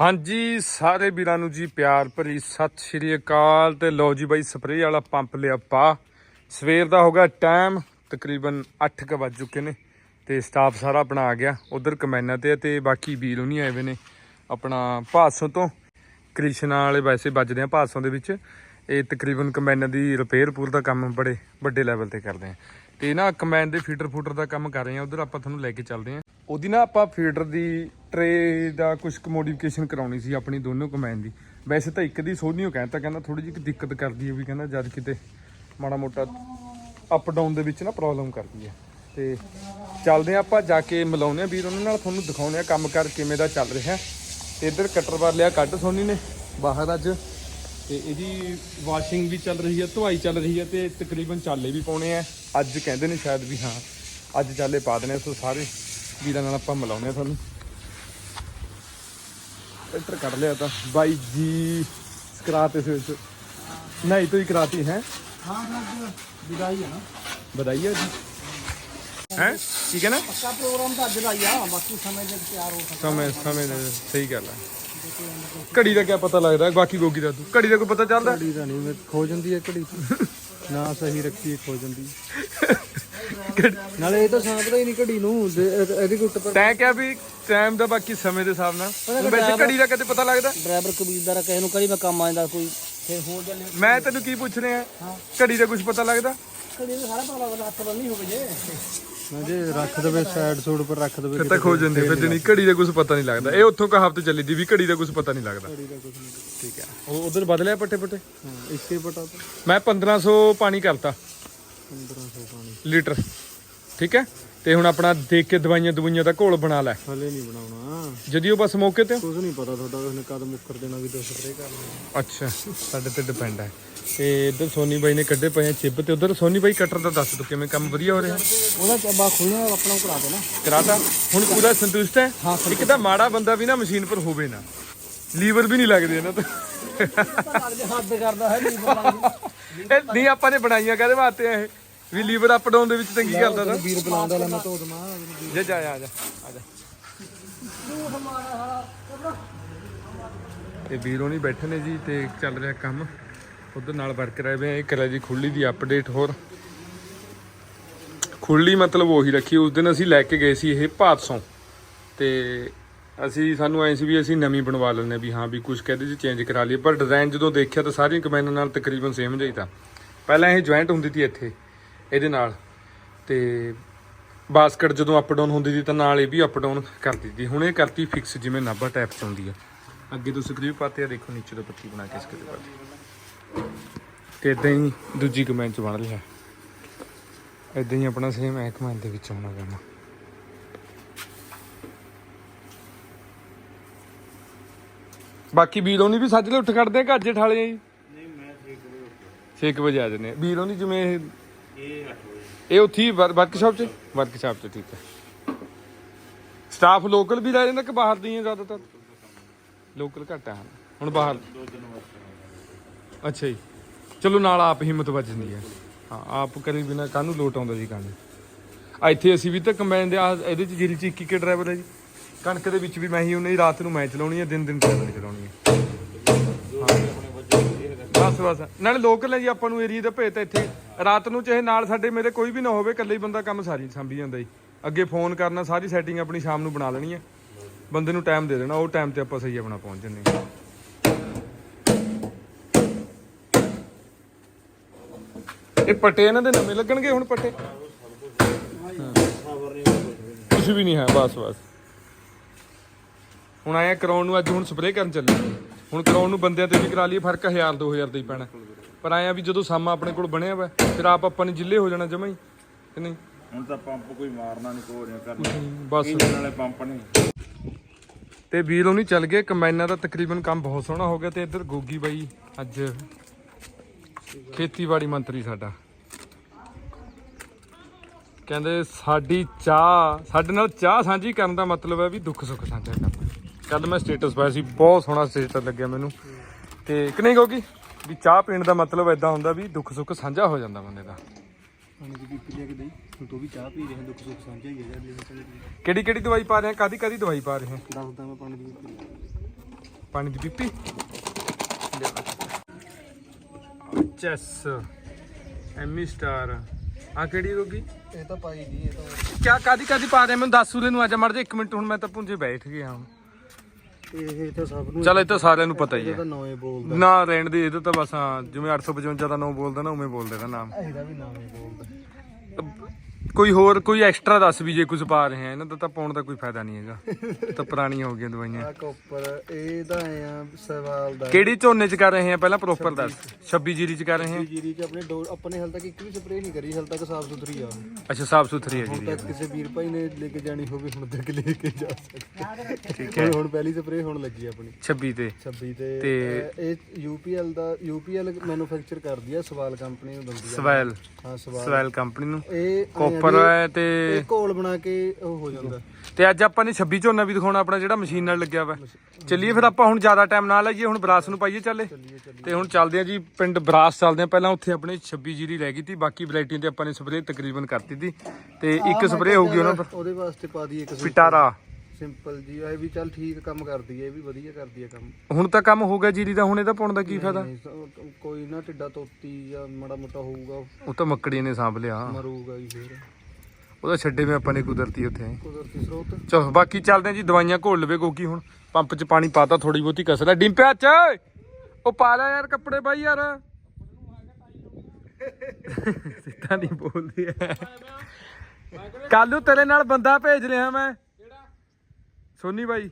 ਹਾਂਜੀ, ਸਾਰੇ ਵੀਰਾਂ ਨੂੰ ਜੀ ਪਿਆਰ ਭਰੀ ਸਤਿ ਸ਼੍ਰੀ ਅਕਾਲ ਤੇ ਲਓ ਜੀ ਬਾਈ ਸਪਰੇਅ ਵਾਲਾ ਪੰਪ ਲਿਆ ਪਾ ਸਵੇਰ ਦਾ ਹੋ ਗਿਆ ਟਾਈਮ, ਤਕਰੀਬਨ 8 ਕ ਵੱਜ ਚੁੱਕੇ ਨੇ ਤੇ ਸਟਾਫ ਸਾਰਾ ਆਪਣਾ ਆ ਗਿਆ। ਉਧਰ ਕਮੈਨਾ ਤੇ ਆ ਤੇ ਬਾਕੀ ਵੀਰ ਨਹੀਂ ਆਏ ਵੇ ਨੇ ਆਪਣਾ ਭਾਸੋਂ ਤੋਂ। ਕ੍ਰਿਸ਼ਨਾ ਵਾਲੇ ਵੈਸੇ ਵੱਜਦੇ ਆ ਭਾਸੋਂ ਦੇ ਵਿੱਚ। ਇਹ ਤਕਰੀਬਨ ਕਮੈਨਾ ਦੀ ਰਿਪੇਅਰ ਪੂਰ ਦਾ ਕੰਮ ਬੜੇ ਵੱਡੇ ਲੈਵਲ ਤੇ ਕਰਦੇ ਆ। ਤੇ ਨਾ ਕਮੈਨ ਦੇ ਫੀਟਰ ਫੂਟਰ ਦਾ ਕੰਮ ਕਰ ਰਹੇ ਆ, ਉਧਰ ਆਪਾਂ ਤੁਹਾਨੂੰ ਲੈ ਕੇ ਚੱਲਦੇ ਆ। ਉਹਦੀ ਨਾ ਆਪਾਂ ਫੀਡਰ ਦੀ ਟਰੇ ਦਾ ਕੁਝ ਕਮੋਡੀਫਿਕੇਸ਼ਨ ਕਰਾਉਣੀ ਸੀ ਆਪਣੀ ਦੋਨੋਂ ਕਮੈਨ ਦੀ। ਵੈਸੇ ਤਾਂ ਇੱਕ ਦੀ ਸੋਨੀਓ ਕਹਿੰਦਾ ਕਹਿੰਦਾ ਥੋੜੀ ਜਿਹੀ ਦਿੱਕਤ ਕਰਦੀ ਹੈ ਵੀ ਕਹਿੰਦਾ ਜਦ ਕਿਤੇ ਮਾੜਾ ਮੋਟਾ ਅਪ ਡਾਊਨ ਦੇ ਵਿੱਚ ਨਾ ਪ੍ਰੋਬਲਮ ਕਰਦੀ ਹੈ। ਤੇ ਚੱਲਦੇ ਆ ਆਪਾਂ ਜਾ ਕੇ ਮਿਲਾਉਂਦੇ ਆ ਵੀਰ ਉਹਨਾਂ ਨਾਲ ਤੁਹਾਨੂੰ ਦਿਖਾਉਂਦੇ ਆ ਕੰਮ ਕਰ ਕਿਵੇਂ ਦਾ ਚੱਲ ਰਿਹਾ। ਤੇ ਇੱਧਰ ਕਟਰ ਵਾਰ ਲਿਆ ਕੱਢ ਸੋਨੀ ਨੇ ਬਾਹਰ ਅੱਜ। ਤੇ ਇਹਦੀ ਵਾਸ਼ਿੰਗ ਵੀ ਚੱਲ ਰਹੀ ਹੈ ਧੁਆਈ ਚੱਲ ਰਹੀ ਹੈ ਤੇ ਤਕਰੀਬਨ ਚਾਲੇ ਵੀ ਪਾਉਣੇ ਆ। ਅੱਜ ਕਹਿੰਦੇ ਨੇ ਸ਼ਾਇਦ ਵੀ ਹਾਂ ਅੱਜ ਚਾਲੇ ਪਾ ਦੇਣੇ ਆ, ਸੋ ਸਾਰੇ ਵੀਰਾਂ ਨਾਲ ਆਪਾਂ ਮਿਲਾਉਂਦੇ ਆ ਤੁਹਾਨੂੰ। ਟਰੈਕਟਰ ਕੱਢ ਲਿਆ ਤਾਂ ਬਾਈ ਜੀ ਸਕਰਾਤ ਇਸ ਵਿੱਚ। ਨਹੀਂ ਤੂੰ ਕਰਾਤੀ ਹੈ। ਹਾਂ ਫਿਰ ਵਿਦਾਈ ਹੈ ਨਾ। ਵਧਾਈ ਹੈ ਜੀ। ਹੈ? ਠੀਕ ਹੈ ਨਾ ਪੱਕਾ ਪ੍ਰੋਗਰਾਮ ਤਾਂ ਅੱਜ ਦਾ ਹੀ ਆ ਬਾਕੀ ਸਮੇਂ ਦੇ ਤਿਆਰ ਹੋ ਸਕਦਾ। ਸਮੇਂ ਸਮੇਂ ਦੇ ਸਹੀ ਗੱਲ ਹੈ ਘੜੀ ਦਾ ਕੀ ਪਤਾ ਲੱਗਦਾ ਬਾਕੀ ਗੋਗੀ ਦਾ ਤੂੰ। ਘੜੀ ਦਾ ਕੋਈ ਪਤਾ ਚੱਲਦਾ? ਘੜੀ ਦਾ ਨਹੀਂ ਖੋ ਜਾਂਦੀ ਹੈ ਘੜੀ। ਨਾ ਸਹੀ ਰੱਖੀ ਖੋ ਜਾਂਦੀ। ਨਾਲੇ ਇਹ ਤਾਂ ਸਾਂਭਦਾ ਹੀ ਨਹੀਂ ਘੜੀ ਨੂੰ ਦੇ- ਇਹ- ਇਹਦੀ ਗੁੱਟ ਪਰ ਤੈਂ ਕਿਹਾ ਵੀ ਟਾਈਮ ਦਾ ਬਾਕੀ ਸਮੇਂ ਦੇ ਹਿਸਾਬ ਨਾਲ। ਹੁਣ ਵੈਸੇ ਘੜੀ ਦਾ ਕਦੇ ਪਤਾ ਲੱਗਦਾ? ਡਰਾਈਵਰ ਕਬੀਲਦਾਰ ਕਿਸੇ ਨੂੰ ਕਰੀ ਮੈਂ ਕੰਮ ਆਂਦਾ ਕੋਈ ਫਿਰ ਹੋ ਜਾਂਦੇ ਮੈਂ ਤੈਨੂੰ ਕੀ ਪੁੱਛ ਰਿਹਾ ਘੜੀ ਦਾ ਕੁਝ ਪਤਾ ਲੱਗਦਾ? ਘੜੀ ਨੂੰ ਸਾਰਾ ਪਤਾ ਲੱਗਦਾ ਹੱਥ ਬੰਨੀ ਹੋਵੇ ਜੇ। ਮੈਂ ਜੇ ਰੱਖ ਦਵੇ ਸਾਈਡ ਸੂਡ ਪਰ ਰੱਖ ਦਵੇ ਫਿਰ ਤਾਂ ਖੋ ਜਾਂਦੇ ਫਿਰ ਜਣੀ ਘੜੀ ਦਾ ਕੁਝ ਪਤਾ ਨਹੀਂ ਲੱਗਦਾ। ਇਹ ਉੱਥੋਂ ਕਹਾਵਤ ਚੱਲੀ ਦੀ ਵੀ ਘੜੀ ਦਾ ਕੁਝ ਪਤਾ ਨਹੀਂ ਲੱਗਦਾ। ਘੜੀ ਦਾ ਕੁਝ ਨਹੀਂ। ਠੀਕ ਹੈ। ਉਹ ਉਧਰ ਬਦਲਿਆ ਪੱਟੇ ਪੱਟੇ ਹਾਂ ਇੱਕੇ ਪਟਾ ਤਾਂ। ਮੈਂ 1500 ਪਾਣੀ ਕਰਤਾ। 1500 ਪਾਣੀ। ਲੀਟਰ। ਠੀਕ ਹੈ? ਤੇ ਹੁਣ ਆਪਣਾ ਦੇਖ ਕੇ ਦਵਾਈਆਂ ਦਵਾਈਆਂ ਦਾ ਘੋਲ ਬਣਾ ਲੈ। ਹਲੇ ਨਹੀਂ ਬਣਾਉਣਾ। ਜਦੀ ਉਹ ਬਸ ਮੌਕੇ ਤੇ? ਕੁਝ ਨਹੀਂ ਪਤਾ ਤੁਹਾਡਾ ਉਹਨੇ ਕਦ ਮੁੱਕਰ ਦੇਣਾ ਵੀ ਦੋ ਸਪਰੇ ਕਰ ਲੈਣਾ ਅੱਛਾ ਸਾਡੇ ਤੇ ਡਿਪੈਂਡ ਹੈ। ਤੇ ਇੱਧਰ ਸੋਨੀ ਬਾਈ ਨੇ ਕੱਢੇ ਪਏ ਚਿੱਬ ਤੇ। ਉਧਰ ਸੋਨੀ ਬਾਈ ਕਟਰ ਦਾ ਦੱਸ ਦੋ ਕਿਵੇਂ ਕੰਮ ਵਧੀਆ ਹੋ ਰਿਹਾ? ਉਹਦਾ ਚੱਬਾ ਖੁੱਲਣਾ ਆਪਣਾ ਕਰਾ ਦੇ ਨਾ ਕਰਾਤਾ? ਹੁਣ ਪੂਰਾ ਸੰਤੁਸ਼ਟ ਹੈ? ਇੱਕ ਤਾਂ ਮਾੜਾ ਬੰਦਾ ਵੀ ਨਾ ਮਸ਼ੀਨ ਪਰ ਹੋਵੇ ਨਾ। ਲੀਵਰ ਵੀ ਨਹੀਂ ਲੱਗਦੇ ਇਹਨਾਂ ਤੋਂ। ਹੱਦ ਕਰਦਾ ਹੈ ਨਹੀਂ ਇਹ ਨਹੀਂ ਆਪਾਂ ਨੇ ਬਣਾਈਆਂ ਕਾਹਦੇ ਵਾਸਤੇ ਇਹ? ਵੀ ਲੀਵਰ ਅਪ ਡਾਊਨ ਦੇ ਵਿੱਚ ਤੰਗੀ ਕਰਦਾ ਤਾਂ? ਵੀਰ ਬੁਲਾਉਂਦਾ ਲੈ ਮੈਂ ਧੋ ਦਮਾ ਜਾ ਜਾ ਆ ਜਾ ਆ ਜਾ। ਤੇ ਵੀਰੋ ਨਹੀਂ ਬੈਠੇ ਨੇ ਜੀ ਤੇ ਚੱਲ ਰਿਹਾ ਕੰਮ। ਉਧਰ ਨਾਲ ਵਰਕ ਰਹੇ ਵੇ ਇਹ ਕਰਿਆ ਜੀ ਖੁੱਲੀ ਦੀ ਅਪਡੇਟ ਹੋਰ। ਖੁੱਲੀ ਮਤਲਬ ਉਹੀ ਰੱਖੀ ਉਸ ਦਿਨ ਅਸੀਂ ਲੈ ਕੇ ਗਏ ਸੀ ਇਹ ਭਾਦਸੋਂ ਤੇ ਅਸੀਂ ਸਾਨੂੰ ਐਂ ਸੀ ਵੀ ਅਸੀਂ ਨਵੀਂ ਬਣਵਾ ਲੈਣੇ ਵੀ ਹਾਂ ਵੀ ਕੁਝ ਕਹਦੇ ਸੀ ਚੇਂਜ ਕਰਾ ਲਈਏ। ਪਰ ਡਿਜ਼ਾਈਨ ਜਦੋਂ ਦੇਖਿਆ ਤਾਂ ਸਾਰੀਆਂ ਕਮੈਨਾਂ ਨਾਲ ਤਕਰੀਬਨ ਸੇਮ ਜਿਹਾ ਹੀ ਤਾਂ। ਪਹਿਲਾਂ ਇਹ ਜੁਆਇੰਟ ਹੁੰਦੀ ਸੀ ਇੱਥੇ। ਇਹਦੇ ਨਾਲ। ਤੇ ਬਾਸਕਟ ਜਦੋਂ ਅਪ ਡਾਊਨ ਹੁੰਦੀ ਸੀ ਤਾਂ ਨਾਲ ਇਹ ਵੀ ਅਪ ਡਾਊਨ ਕਰਦੀ ਸੀ। ਹੁਣ ਇਹ ਕਰਤੀ ਫਿਕਸ ਜਿਵੇਂ ਨਾਭਾ ਟਾਈਪ ਚ ਹੁੰਦੀ ਆ। ਅੱਗੇ ਤੋਂ ਸਕਰੀਵ ਪਾਤੇ ਆ ਦੇਖੋ ਨੀਚੇ ਤੋਂ ਪੱਤੀ ਬਣਾ ਕੇ ਇਸ ਕਿਤੇ ਪਾਤੀ। ਤੇ ਇਦਾਂ ਹੀ ਦੂਜੀ ਕਮੈਂਟ ਚ ਬਣ ਲਿਆ ਇਦਾਂ ਹੀ ਆਪਣਾ ਸੇਮ ਐ ਕਮੈਂਟ ਦੇ ਵਿੱਚ ਆਉਣਾ ਕੰਮ ਬਾਕੀ ਵੀਰੋਂ ਨਹੀਂ ਵੀ ਸੱਜਲੇ ਉੱਠ ਖੜਦੇ ਆ ਘਾਜੇ ਠਾਲੇ ਜੀ ਨਹੀਂ ਮੈਂ ਠੀਕ ਕਰੇ 6 ਵਜੇ ਆ ਵੀਰੋਂ ਨਹੀਂ ਜਿਵੇਂ ਇਹ 8 ਵਜੇ ਇਹ ਉੱਥੇ ਵਰਕਸ਼ਾਪ 'ਚ? ਵਰਕਸ਼ਾਪ 'ਚ, ਠੀਕ ਹੈ। ਸਟਾਫ ਲੋਕਲ ਵੀ ਰਹਿ ਜਾਂਦਾ ਕਿ ਬਾਹਰ ਦੀ ਜ਼ਿਆਦਾਤਰ? ਲੋਕਲ ਘੱਟ ਹੈ। ਹੁਣ ਬਾਹਰ ਦੋ। ਦਿਨ ਵਾਸਤੇ ਅੱਛਾ ਜੀ। ਚਲੋ, ਨਾਲ ਆਪ ਹਿੰਮਤ ਵੱਜ ਹੈ। ਹਾਂ, ਆਪ ਕਰੀ ਬਿਨਾ ਕਾਹਨੂੰ ਲੋਟ ਆਉਂਦਾ ਜੀ ਕੰਮ? ਆ ਇੱਥੇ ਅਸੀਂ ਵੀ ਤਾਂ ਕੰਬਾਈਨ ਦੇ ਇਹਦੇ 'ਚ ਜਿਹੜੀ 'ਚ ਇੱਕ ਇੱਕ ਡਰਾਈਵਰ ਹੈ ਜੀ। ਕਣਕ ਦੇ ਵਿੱਚ ਵੀ ਮੈਂ ਹੀ ਉਹਨੇ ਰਾਤ ਨੂੰ ਮੈਂ ਚਲਾਉਣੀ ਹੈ, ਦਿਨ ਦਿਨ ਤੇ ਚਲਾਉਣੀ ਹੈ। ਬਸ ਬਸ। ਨਾਲੇ ਲੋਕਲ ਹੈ ਜੀ, ਆਪਾਂ ਨੂੰ ਏਰੀਆ ਦਾ ਭੇਤ ਇੱਥੇ। ਰਾਤ ਨੂੰ ਚਾਹੇ ਨਾਲ ਸਾਡੇ ਮੇਰੇ ਕੋਈ ਵੀ ਨਾ ਹੋਵੇ, ਇਕੱਲੇ ਹੀ ਬੰਦਾ ਕੰਮ ਸਾਰੀ ਸੰਭੀ ਜਾਂਦਾ ਜੀ। ਅੱਗੇ ਫੋਨ ਕਰਨਾ, ਸਾਰੀ ਸੈਟਿੰਗ ਆਪਣੀ ਸ਼ਾਮ ਨੂੰ ਬਣਾ ਲੈਣੀ ਹੈ ਬੰਦੇ ਨੂੰ ਟਾਈਮ ਦੇ ਦੇਣਾ, ਉਹ ਟਾਈਮ ਤੇ ਆਪਾਂ ਸਹੀ ਆਪਣਾ ਪਹੁੰਚ ਜੰਨੇ ਇਹ ਪੱਟੇ ਇਹਨਾਂ ਦੇ ਨਵੇਂ ਲੱਗਣਗੇ ਹੁਣ ਪੱਟੇ? ਖਬਰ ਕੁਝ ਵੀ ਨਹੀਂ ਹੈ, ਬਸ ਬਸ। ਹੁਣ ਆਇਆ ਕਰਾਉਣ ਨੂੰ, ਅੱਜ ਹੁਣ ਸਪਰੇਅ ਕਰਨ ਚੱਲੇ। ਹੁਣ ਕਰਾਉਣ ਨੂੰ ਬੰਦਿਆਂ ਤੇ ਵੀ ਕਰਾ ਲਈਏ, ਫ਼ਰਕ 1000 2000 ਦਾ ਹੀ ਪੈਣਾ। ਪਰ ਆਇਆ ਵੀ ਜਦੋਂ ਸਾਮਾ ਆਪਣੇ ਕੋਲ ਬਣਿਆ ਵਾ ਫਿਰ ਆਪ ਆਪਾਂ ਨੇ ਜਿੱਲੇ ਹੋ ਜਾਣਾ ਜਮਾ ਹੀ ਕਿ ਨਹੀਂ? ਹੁਣ ਤਾਂ ਪੰਪ ਕੋਈ ਮਾਰਨਾ ਨਹੀਂ ਕੋ ਰਿਹਾ ਕਰਨਾ ਬਸ। ਇੰਜਨ ਵਾਲੇ ਪੰਪ ਨੇ। ਤੇ ਵੀਰ ਉਹਨੀ ਚੱਲ ਗਏ ਕੰਬਾਈਨਾਂ ਦਾ ਤਕਰੀਬਨ ਕੰਮ ਬਹੁਤ ਸੋਹਣਾ ਹੋ ਗਿਆ ਤੇ ਇੱਧਰ ਗੋਗੀ ਬਾਈ ਅੱਜ ਖੇਤੀਬਾੜੀ ਮੰਤਰੀ ਸਾਡਾ। ਕਹਿੰਦੇ ਸਾਡੀ ਚਾਹ ਸਾਡੇ ਨਾਲ ਚਾਹ ਸਾਂਝੀ ਕਰਨ ਦਾ ਮਤਲਬ ਹੈ ਵੀ ਦੁੱਖ ਸੁੱਖ ਸਾਂਝਾ ਕਰਨਾ। ਕੱਲ ਮੈਂ ਸਟੇਟਸ ਪਾਇਆ ਸੀ ਬਹੁਤ ਸੋਹਣਾ ਸਟੇਟਸ ਲੱਗਿਆ ਮੈਨੂੰ। ਤੇ ਕਿ ਨਹੀਂ ਗੋਗੀ? ਵੀ ਚਾਹ ਪੀਣ ਦਾ ਮਤਲਬ ਐਦਾਂ ਹੁੰਦਾ ਵੀ ਦੁੱਖ ਸੁੱਖ ਸਾਂਝਾ ਹੋ ਜਾਂਦਾ ਬੰਦੇ ਦਾ। ਪਾਣੀ ਦੀ ਪੀਪੀ ਲੈ ਕੇ ਦੇਈ ਹੁਣ ਤੂੰ ਵੀ ਚਾਹ ਪੀ ਰਿਹਾ ਦੁੱਖ ਸੁੱਖ ਸਾਂਝਾ ਹੀ ਹੈ ਜਾਂ ਕਿਹੜੀ ਕਿਹੜੀ ਦਵਾਈ ਪਾ ਰਹੇ ਆ? ਕਾਦੀ ਕਾਦੀ ਦਵਾਈ ਪਾ ਰਹੇ ਆ? ਮੈਂ ਪਾਣੀ ਦੀ ਪਾਣੀ ਦੀ ਪੀਪੀ? ਚੈਸ। ਐਮੀ ਸਟਾਰ। ਆ ਕਿਹੜੀ ਰੋਗੀ? ਇਹ ਤਾਂ ਪਾਈ ਨਹੀਂ ਇਹ ਤਾਂ ਕਿਆ ਕਾਦੀ ਕਾਦੀ ਪਾ ਰਹੇ ਮੈਨੂੰ ਦੱਸ ਸੂਲੇ ਨੂੰ ਆਜਾ ਮੜ ਜਾ ਇੱਕ ਮਿੰਟ ਹੁਣ ਮੈਂ ਤਾਂ ਪੁੰਜੇ ਬੈਠ ਗਿਆ। ਹੁਣ ਇਹ ਤਾਂ ਸਭ ਨੂੰ ਚਲ ਇਹ ਤਾਂ ਸਾਰਿਆਂ ਨੂੰ ਪਤਾ ਹੀ ਇਹ ਹੈ। ਬੋਲਦਾ। ਨਾ ਰਹਿਣ ਦੇ ਇਹਦਾ ਤਾਂ ਬਸ ਹਾਂ ਜਿਵੇਂ 855 ਦਾ ਨਾਮ ਬੋਲਦਾ ਨਾ ਉਵੇਂ ਬੋਲਦਾ ਇਹਦਾ ਨਾਮ। ਇਹਦਾ ਵੀ ਨੌਵੇਂ ਬੋਲਦਾ। ਕੋਈ ਹੋਰ ਕੋਈ ਐਕਸਟਰਾ ਦੱਸ ਵੀ ਜੇ ਕੁਝ ਪਾ ਰਹੇ ਆ ਇਹਨਾਂ ਦਾ ਤਾਂ ਪਾਉਣ ਦਾ ਕੋਈ ਫਾਇਦਾ ਨਹੀਂ ਹੈਗਾ। ਇਹ ਤਾਂ ਪੁਰਾਣੀਆਂ ਹੋ ਗਈਆਂ ਦਵਾਈਆਂ। ਆ ਕੋਪਰ ਇਹ ਤਾਂ ਐ ਆ ਸਵਾਲ ਦਾ। ਕਿਹੜੀ ਝੋਨੇ ਚ ਕਰ ਰਹੇ ਆ ਪਹਿਲਾਂ ਪ੍ਰੋਪਰ ਦੱਸ। 26 ਜੀਰੀ ਚ ਕਰ ਰਹੇ ਆ? ਜੀਰੀ ਚ ਆਪਣੇ ਡੋ ਆਪਣੇ ਹਾਲ ਤੱਕ ਇੱਕ ਵੀ ਸਪਰੇਅ ਨਹੀਂ ਕਰੀ ਹਾਲ ਤੱਕ ਸਾਫ਼ ਸੁਥਰੀ ਆ। ਉਹ। ਅੱਛਾ ਸਾਫ਼ ਸੁਥਰੀ ਹੈ ਹੁਣ ਜੀਰੀ। ਤੱਕ ਕਿਸੇ ਵੀਰ ਭਾਈ ਨੇ ਲੈ ਕੇ ਜਾਣੀ ਹੋਵੇ ਹੁਣ ਤੱਕ ਲੈ ਕੇ ਜਾ ਸਕਦਾ। ਠੀਕ ਹੈ। ਹੁਣ ਪਹਿਲੀ ਸਪਰੇਅ ਹੁਣ ਲੱਗੀ ਆਪਣੀ। 26 ਤੇ। 26 ਤੇ ਤੇ- ਅਹ ਇਹ ਯੂਪੀਐਲ ਦਾ ਯੂਪੀਐਲ ਮੈਨੂਫੈਕਚਰ ਕਰਦੀ ਆ ਸਵਾਲ ਕੰਪਨੀ ਨੂੰ ਦਿੰਦੀ ਆ। ਸਵੈਲ। ਹਾਂ ਸਵਾਲ। ਸਵੈਲ ਕੰਪਨੀ ਨੂੰ। ਇਹ ਕੋਪਰ ਹੈ ਤੇ ਘੋਲ ਬਣਾ ਕੇ ਉਹ ਹੋ ਜਾਂਦਾ। ਤੇ ਅੱਜ ਆਪਾਂ ਨੇ 26 ਝੋਨਾ ਵੀ ਦਿਖਾਉਣਾ ਆਪਣਾ ਜਿਹੜਾ ਮਸ਼ੀਨ ਨਾਲ ਲੱਗਿਆ ਵਾ। ਚੱਲੀਏ ਫਿਰ ਆਪਾਂ ਹੁਣ ਜ਼ਿਆਦਾ ਟਾਈਮ ਨਾ ਲਾਈਏ ਹੁਣ ਬਰਾਸ ਨੂੰ ਪਾਈਏ ਚੱਲੇ। ਤੇ ਹੁਣ ਚੱਲਦੇ ਆ ਜੀ ਪਿੰਡ ਬਰਾਸ ਚੱਲਦੇ ਆ ਪਹਿਲਾਂ ਉੱਥੇ ਆਪਣੇ 26 ਜੀਰੀ ਰਹਿ ਗਈ ਤੀ ਬਾਕੀ ਵੈਰਾਈਟੀਆਂ ਤੇ ਆਪਾਂ ਨੇ ਸਪਰੇਅ ਤਕਰੀਬਨ ਕਰਤੀ ਤੀ। ਤੇ ਇੱਕ ਸਪਰੇਅ ਹੋਊਗੀ ਉਹਨਾਂ ਪਰ। ਉਹਦੇ ਵਾਸਤੇ ਪਾ ਦਈਏ ਇੱਕ ਪਿਟਾਰਾ। ਸਿੰਪਲ ਜੀ ਇਹ ਵੀ ਚੱਲ ਠੀਕ ਕੰਮ ਕਰਦੀ ਹੈ ਇਹ ਵੀ ਵਧੀਆ ਕਰਦੀ ਹੈ ਕੰਮ। ਹੁਣ ਤਾਂ ਕੰਮ ਹੋ ਗਿਆ ਜੀਰੀ ਦਾ ਹੁਣ ਇਹਦਾ ਪਾਉਣ ਦਾ ਕੀ ਫਾਇਦਾ? ਨਹੀਂ, ਕੋਈ ਨਾ ਟਿੱਡਾ ਤੋਤੀ ਜਾਂ ਮਾੜਾ ਮੋਟਾ ਹੋਊਗਾ ਉਹ ਤਾਂ ਮੱਕੜੀ ਨੇ ਸਾਂਭ ਲਿਆ। ਮਰੂਗਾ ਹੀ ਫੇਰ। ਉਹਦਾ ਛੱਡੇ ਮੈਂ ਆਪਾਂ ਨੇ ਕੁਦਰਤੀ ਉੱਥੇ। ਕੁਦਰਤੀ ਸਰੋਤ। ਚਲੋ ਬਾਕੀ ਚੱਲਦੇ ਆ ਜੀ ਦਵਾਈਆਂ ਘੋਲ ਲਵੇ ਗੋਗੀ ਹੁਣ। ਪੰਪ 'ਚ ਪਾਣੀ ਪਾਤਾ ਥੋੜੀ ਬਹੁਤੀ ਕਸਰ ਹੈ ਡਿੰਪਿਆ ਚ! ਉਹ ਪਾ ਲੈ ਯਾਰ ਕੱਪੜੇ ਬਾਈ ਯਾਰ। ਸਿੱਧਾ ਨਹੀਂ ਬੋਲਦੀ ਐ। ਕੱਲ ਨੂੰ ਤੇਰੇ ਨਾਲ ਬੰਦਾ ਭੇਜ ਰਿਹਾ ਮੈਂ। ਸੋਨੀ ਬਾਈ।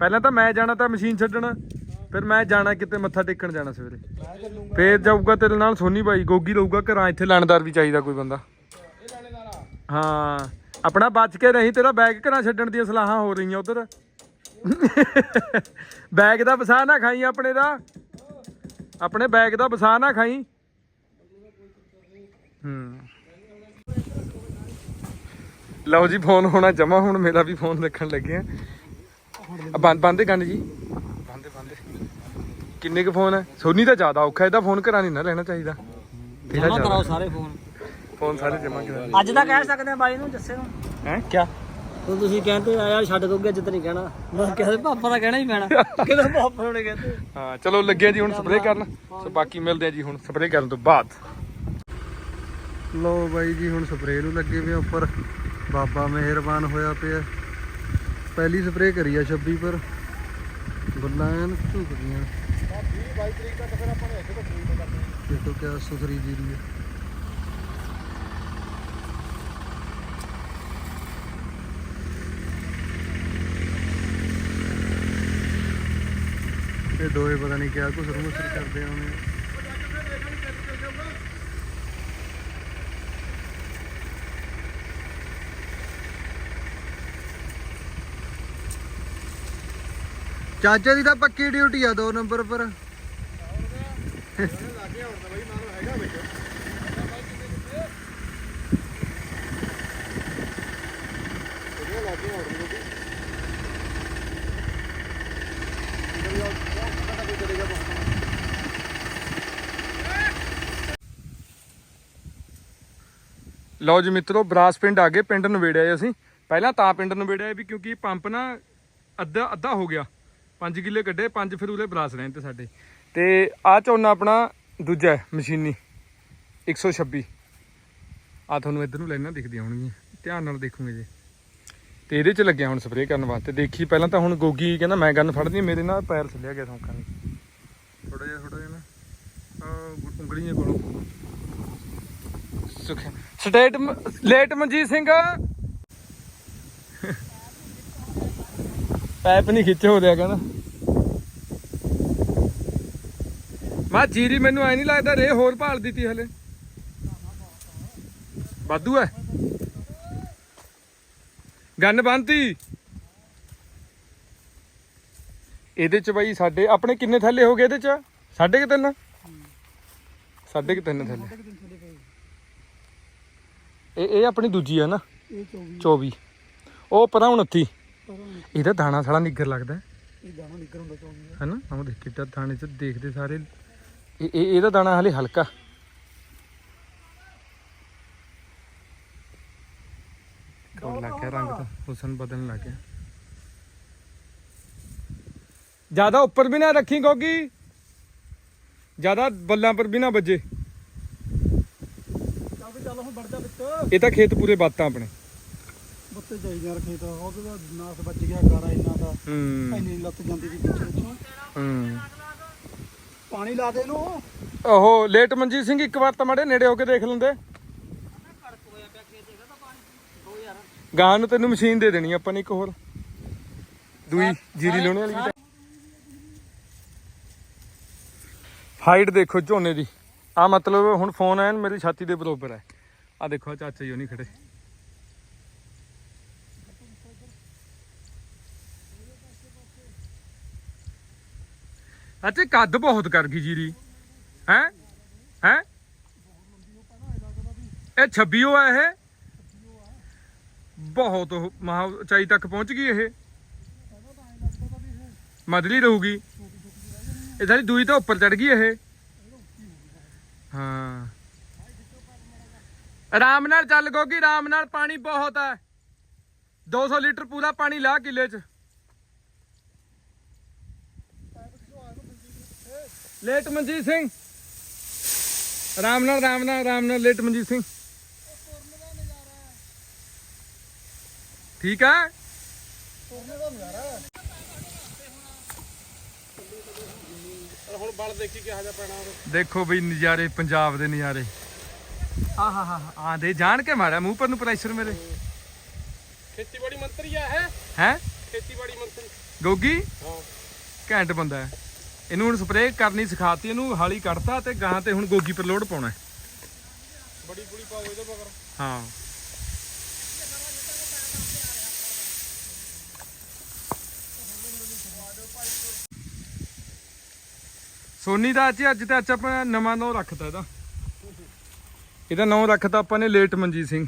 ਪਹਿਲਾਂ ਤਾਂ ਮੈਂ ਜਾਣਾ, ਤਾਂ ਮਸ਼ੀਨ ਛੱਡਣ। ਫਿਰ ਮੈਂ ਜਾਣਾ ਕਿਤੇ, ਮੱਥਾ ਟੇਕਣ ਜਾਣਾ ਸਵੇਰੇ। ਫੇਰ ਜਾਊਗਾ ਤੇਰੇ ਨਾਲ ਸੋਨੀ ਬਾਈ, ਗੋਗੀ ਰਹੂਗਾ ਘਰਾਂ। ਇੱਥੇ ਲਾਣਦਾਰ ਵੀ ਚਾਹੀਦਾ ਕੋਈ ਬੰਦਾ। ਹਾਂ, ਆਪਣਾ ਬਚ ਕੇ ਰਹੀ, ਤੇਰਾ ਬੈਗ ਘਰਾਂ ਛੱਡਣ ਦੀਆਂ ਸਲਾਹਾਂ ਹੋ ਰਹੀਆਂ ਉਧਰ। ਬੈਗ ਦਾ ਵਸਾ ਨਾ ਖਾਈ ਆਪਣੇ ਦਾ। ਆਪਣੇ ਬੈਗ ਦਾ ਵਸਾ ਨਾ ਖਾਈ। ਹੂੰ। ਲਓ ਜੀ ਫੋਨ ਹੋਣਾ ਜਮਾ ਹੁਣ ਮੇਰਾ ਵੀ ਫੋਨ ਰੱਖਣ ਲੱਗੇ ਆ। ਬੰਦ ਬੰਦੇ ਗੰਨ ਜੀ। ਬੰਦੇ ਬੰਦੇ ਕਿੰਨੇ ਕੁ ਫੋਨ ਹੈ ਸੋਨੀ ਤਾਂ ਜ਼ਿਆਦਾ ਔਖਾ ਇਹਦਾ ਫੋਨ ਘਰਾਂ ਨਹੀਂ ਨਾ ਲੈਣਾ ਚਾਹੀਦਾ। ਤੇਰਾ ਜਮਾ ਕਰਾਓ ਸਾਰੇ ਫੋਨ ਫੋਨ ਸਾਰੇ ਜਮਾ ਕਰਾ ਅੱਜ ਤਾਂ ਕਹਿ ਸਕਦੇ ਆ ਬਾਈ ਨੂੰ ਦੱਸੇ ਨੂੰ। ਹੈ? ਕਿਆ? ਉਹ ਤੁਸੀਂ ਕਹਿੰਦੇ ਆ ਯਾਰ ਛੱਡ ਦੋਗੇ ਅੱਜ ਤਾਂ ਨਹੀਂ ਕਹਿਣਾ। ਮੈਂ ਕਹਿੰਦੇ ਪਾਪਾ ਦਾ ਕਹਿਣਾ ਹੀ ਪੈਣਾ। ਕਿਹਦਾ ਪਾਪਾ ਨੇ ਕਹਿੰਦੇ ਹਾਂ ਚਲੋ ਲੱਗਿਆ ਜੀ ਹੁਣ ਸਪਰੇਅ ਕਰਨ। ਸੋ ਬਾਕੀ ਮਿਲਦੇ ਆ ਜੀ ਹੁਣ ਸਪਰੇਅ ਕਰਨ ਤੋਂ ਬਾਅਦ। ਲੋ ਬਾਈ ਜੀ ਹੁਣ ਸਪਰੇਅ ਨੂੰ ਲੱਗੇ ਵੇ ਉੱਪਰ। ਬਾਬਾ ਮਿਹਰਬਾਨ ਹੋਇਆ ਪਿਆ। ਪਹਿਲੀ ਸਪਰੇਅ ਕਰੀ ਆ 26 ਪਰ। ਗੁੱਲਾਂ ਐਨ ਝੁਕ ਗਈਆਂ ਦੇਖੋ ਕਿਆ ਸੁਥਰੀ ਜੀਰੀ ਹੈ ਇਹ ਦੋਏ ਪਤਾ ਨਹੀਂ ਕਿਆ ਕੁਛ ਰਮਸਰ ਕਰਦੇ ਆਉਣੇ ਚਾਚਾ ਦੀ ਤਾਂ ਪੱਕੀ ਡਿਊਟੀ ਆ ਦੋ ਨੰਬਰ ਪਰ ਲਓ ਜੀ ਮਿੱਤਰੋ, ਬਰਾਸ ਪਿੰਡ ਆ ਗਏ, ਪਿੰਡ ਨਵੇੜਿਆ ਅਸੀਂ। ਪਹਿਲਾਂ ਤਾਂ ਪਿੰਡ ਨਵੇੜਿਆ ਵੀ ਕਿਉਂਕਿ ਪੰਪ ਨਾ ਅੱਧਾ ਅੱਧਾ ਹੋ ਗਿਆ। 5 ਕਿੱਲੇ ਕੱਢੇ 5 ਫਿਰ ਉਰੇ ਬਰਾਸ ਰਹਿਣ ਤੇ ਸਾਡੇ। ਤੇ ਆ ਝੋਨਾ ਆਪਣਾ ਦੂਜਾ ਹੈ, ਮਸ਼ੀਨੀ 126 ਆ ਤੁਹਾਨੂੰ ਇੱਧਰ ਨੂੰ ਲੈਣਾ ਦਿਖਦੀਆਂ ਹੋਣਗੀਆਂ ਧਿਆਨ ਨਾਲ ਦੇਖੋਗੇ ਜੇ। ਤੇ ਇਹਦੇ ਚ ਲੱਗਿਆ ਹੁਣ ਸਪਰੇਅ ਕਰਨ ਵਾਸਤੇ। ਦੇਖੀ ਪਹਿਲਾਂ ਤਾਂ ਹੁਣ ਗੋਗੀ ਕਹਿੰਦਾ ਮੈਂ ਗੰਨ ਫੜਦੀ ਹਾਂ, ਮੇਰੇ ਨਾਲ ਪੈਰ ਥੱਲਿਆ ਗਿਆ ਸੌਂਕਾਂ ਨੇ ਥੋੜਾ ਜਿਹਾ ਥੋੜਾ ਜਿਹਾ ਨਾ ਆਹ ਉਂਗਲੀਆਂ ਕੋਲੋਂ। ਸੁਖ ਸਟੇਟ ਮ- ਲੇਟ ਮਨਜੀਤ ਸਿੰਘ। ਪੈਪ ਨਹੀਂ ਖਿੱਚ ਹੋ ਰਿਹਾ ਕਹਿੰਦਾ ਮਾ ਜੀਰੀ ਮੈਨੂੰ ਐ ਨਹੀਂ ਲੱਗਦਾ ਰੇ ਹੋਰ ਭਾਲ ਦਿੱਤੀ ਹਲੇ। ਵਾਧੂ ਐ। ਗੰਨ ਬੰਨਤੀ। ਇਹਦੇ ਚ ਬਾਈ ਸਾਡੇ ਆਪਣੇ ਕਿੰਨੇ ਥੱਲੇ ਹੋ ਗਏ ਇਹਦੇ ਚ? ਸਾਢੇ ਕਿ ਤਿੰਨ? ਸਾਢੇ ਕਿ ਤਿੰਨ ਥੱਲੇ। ਇਹ ਇਹ ਆਪਣੀ ਦੂਜੀ ਆ ਨਾ। ਇਹ 24 24 ਉਹ ਪਰਾਂ 29 ਇਹਦਾ ਦਾਣਾ ਸਾਲਾ ਨਿੱਗਰ ਲੱਗਦਾ ਹੈ, ਇਹ ਦਾਣਾ ਨਿਕਲ ਹੁੰਦਾ 24 ਹੈਨਾ? ਆਹ ਦੇਖ ਕਿੱਦਾਂ ਦਾਣੇ ਚ ਦੇਖਦੇ ਸਾਰੇ। ਇਹ ਇਹ- ਇਹਦਾ ਦਾਣਾ ਹਲੇ ਹਲਕਾ। ਕੌਣ ਲੱਗ ਗਿਆ? ਰੰਗ ਤਾਂ ਹੁਸਨ ਬਦਲਣ ਲੱਗ ਗਿਆ। ਜ਼ਿਆਦਾ ਉੱਪਰ ਵੀ ਨਾ ਰੱਖੀ ਗੋਗੀ। ਜ਼ਿਆਦਾ ਬੱਲਾਂ ਪਰ ਵੀ ਨਾ ਵੱਜੇ। ਚੱਲ ਵੀ ਚੱਲ ਹੁਣ ਵੜ ਜਾ ਵਿੱਚ। ਇਹ ਤਾਂ ਖੇਤ ਪੂਰੇ ਬਾਤਾਂ ਆਪਣੇ। ਬੱਤੇ ਚਾਹੀਦੇ ਯਾਰ ਖੇਤ ਉਹਦੇ ਦਾ ਨਾਸ ਵੱਜ ਗਿਆ ਗਾਰਾ ਇੰਨਾ ਦਾ। ਹੂੰ। ਇੰਨੀ ਲੱਤ ਜਾਂਦੀ ਸੀ ਪਿੱਛੇ ਪਿੱਛੇ। ਹੂੰ। ਪਾਣੀ ਲਾ ਦੇ ਇਹਨੂੰ। ਓਹੋ ਲੇਟ ਮਨਜੀਤ ਸਿੰਘ ਇੱਕ ਵਾਰ ਤਾਂ ਮੜੇ ਨੇੜੇ ਹੋ ਕੇ ਦੇਖ ਲੈਂਦੇ। ਗਾਂ ਨੂੰ ਤੈਨੂੰ ਮਸ਼ੀਨ ਦੇ ਦੇਣੀ ਆਪਾਂ ਨੇ ਇੱਕ ਹੋਰ। ਦੂਈ ਜੀਰੀ ਲਾਉਣੇ ਵਾਲੀ ਹਾਈਟ ਦੇਖੋ ਝੋਨੇ ਦੀ। ਆ ਮਤਲਬ ਹੁਣ ਫੋਨ ਆਇਆ ਮੇਰੀ ਛਾਤੀ ਦੇ ਬਰੋਬਰ ਹੈ। ਆ ਦੇਖੋ ਚਾਚਾ ਜੀ ਉਹ ਨਹੀਂ ਖੜੇ। ਅੱਛੇ ਕੱਦ ਬਹੁਤ ਕਰ ਗਈ ਜੀਰੀ। ਹੈ? ਹੈ? ਇਹ 26 ਉਹ ਹੈ ਇਹ। ਬਹੁਤ ਉਹ ਮਹਾ ਉਚਾਈ ਤੱਕ ਪਹੁੰਚ ਗਈ ਇਹ। ਮਦਲੀ ਰਹੂਗੀ। ਇਹ ਸਾਡੀ ਦੂਈ ਤਾਂ ਉੱਪਰ ਚੜ ਗਈ ਇਹ। ਹਾਂ। ਆਰਾਮ ਨਾਲ ਚੱਲ ਗੋਗੀ, ਆਰਾਮ ਨਾਲ ਪਾਣੀ ਬਹੁਤ ਹੈ 200 ਲੀਟਰ ਪੂਰਾ ਪਾਣੀ ਲਾ ਕਿੱਲੇ 'ਚ। ਲੇਟ ਮਨਜੀਤ ਸਿੰਘ। ਆਰਾਮ ਨਾਲ ਆਰਾਮ ਨਾਲ ਆਰਾਮ ਨਾਲ ਲੇਟ ਮਨਜੀਤ ਸਿੰਘ। ਠੀਕ ਹੁਣ ਬਲ ਦੇਖੀ ਕਿਹਾ ਜਾ ਪੈਣਾ ਦੇਖੋ ਬਈ ਨਜ਼ਾਰੇ ਪੰਜਾਬ ਦੇ ਨਜ਼ਾਰੇ। ਆ ਹਾ ਹਾ ਆ ਦੇ ਜਾਣ ਕੇ ਮਾਰਿਆ ਮੂੰਹ ਪਰ ਨੂੰ ਪ੍ਰੈਸ਼ਰ ਮੇਰੇ। ਖੇਤੀਬਾੜੀ ਮੰਤਰੀ ਆ ਹੈ? ਹੈ? ਖੇਤੀਬਾੜੀ ਮੰਤਰੀ। ਗੋਗੀ? ਹਾਂ। ਘੈਂਟ ਬੰਦਾ ਹੈ। ਇਹਨੂੰ ਹੁਣ ਸਪਰੇਅ ਕਰਨੀ ਸਿਖਾਤੀ ਇਹਨੂੰ ਹਾਲੀ ਕੱਢਤਾ ਤੇ ਗਾਂ ਤੇ ਹੁਣ ਗੋਗੀ ਪਰ ਲੋਡ ਪਾਉਣਾ ਹੈ। ਬੜੀ ਬੁੜੀ ਪਾਓ ਇਹਦੇ ਮਗਰ। ਹਾਂ। ਸੋਨੀ ਦਾ ਅੱਜ ਅੱਜ ਤੇ ਅੱਜ ਆਪਾਂ ਨਵਾਂ ਨਾਂ ਰੱਖਤਾ ਇਹਦਾ। ਇਹਦਾ ਨਾਂ ਰੱਖਤਾ ਆਪਾਂ ਨੇ ਲੇਟ ਮਨਜੀਤ ਸਿੰਘ।